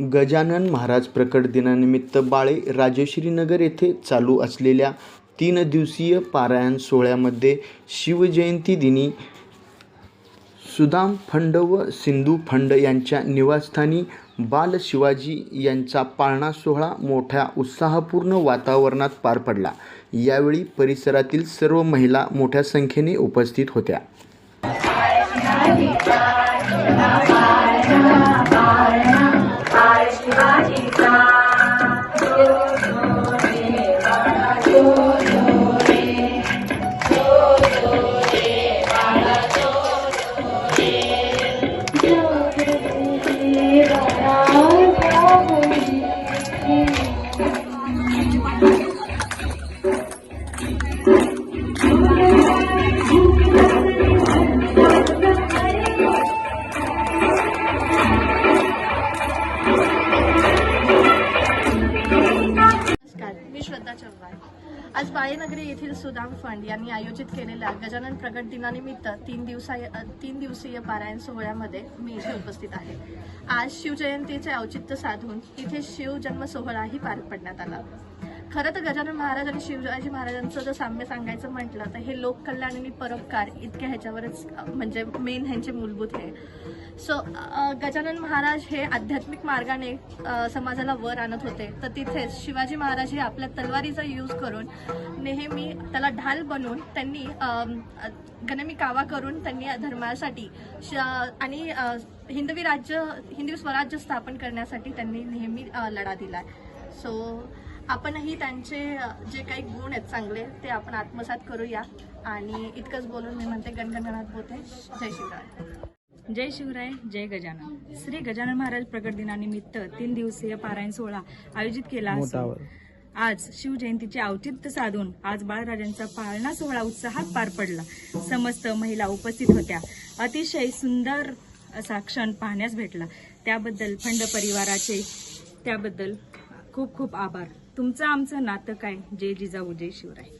गजानन महाराज प्रकट दिनानिमित्त बाळे राजश्रीनगर येथे चालू असलेल्या तीन दिवसीय पारायण सोहळ्यामध्ये शिवजयंती दिनी सुदाम फंड व सिंधू फंड यांच्या निवासस्थानी बाल शिवाजी यांचा पाळणा सोहळा मोठ्या उत्साहपूर्ण वातावरणात पार पडला. यावेळी परिसरातील सर्व महिला मोठ्या संख्येने उपस्थित होत्या. चव्हाण आज बाळेनगरी येथील सुदाम फंड यांनी आयोजित केलेल्या गजानन प्रगट दिनानिमित्त तीन दिवसाय तीन दिवसीय पारायण सोहळ्यामध्ये मी इथे उपस्थित आहे. आज शिवजयंतीचे औचित्य साधून इथे शिवजन्म सोहळाही पार पडण्यात आला. खरं तर गजानन महाराज आणि शिवाजी महाराजांचं जर साम्य सांगायचं म्हटलं तर हे लोककल्याण आणि परोपकार इतक्या ह्याच्यावरच म्हणजे मेन ह्यांचे मूलभूत आहे सो गजानन महाराज हे आध्यात्मिक मार्गाने समाजाला वर आणत होते. तर तिथेच शिवाजी महाराज हे आपल्या तलवारीचा यूज करून नेहमी त्याला ढाल बनवून त्यांनी गणमी कावा करून त्यांनी धर्मासाठी श- आणि हिंदवी राज्य हिंदवी स्वराज्य स्थापन करण्यासाठी त्यांनी नेहमी लढा दिला सो आपणही त्यांचे जे काही गुण आहेत चांगले ते आपण आत्मसात करूया. आणि इतकंच बोलून मी म्हणते गणगणगणात बोलते जय शिवराय. जय शिवराय जय गजानन. श्री गजानन महाराज प्रकट दिनानिमित्त तीन दिवसीय पारायण सोहळा आयोजित केला असून आज शिवजयंतीचे औचित्य साधून आज बाळराजांचा पाळणा सोहळा उत्साहात पार पडला. समस्त महिला उपस्थित होत्या. अतिशय सुंदर असा क्षण पाहण्यास भेटला. त्याबद्दल फंड परिवाराचे त्याबद्दल खूप खूप आभार. तुमचं आमचं नातं काय? जय जिजाऊ जय शिवराय.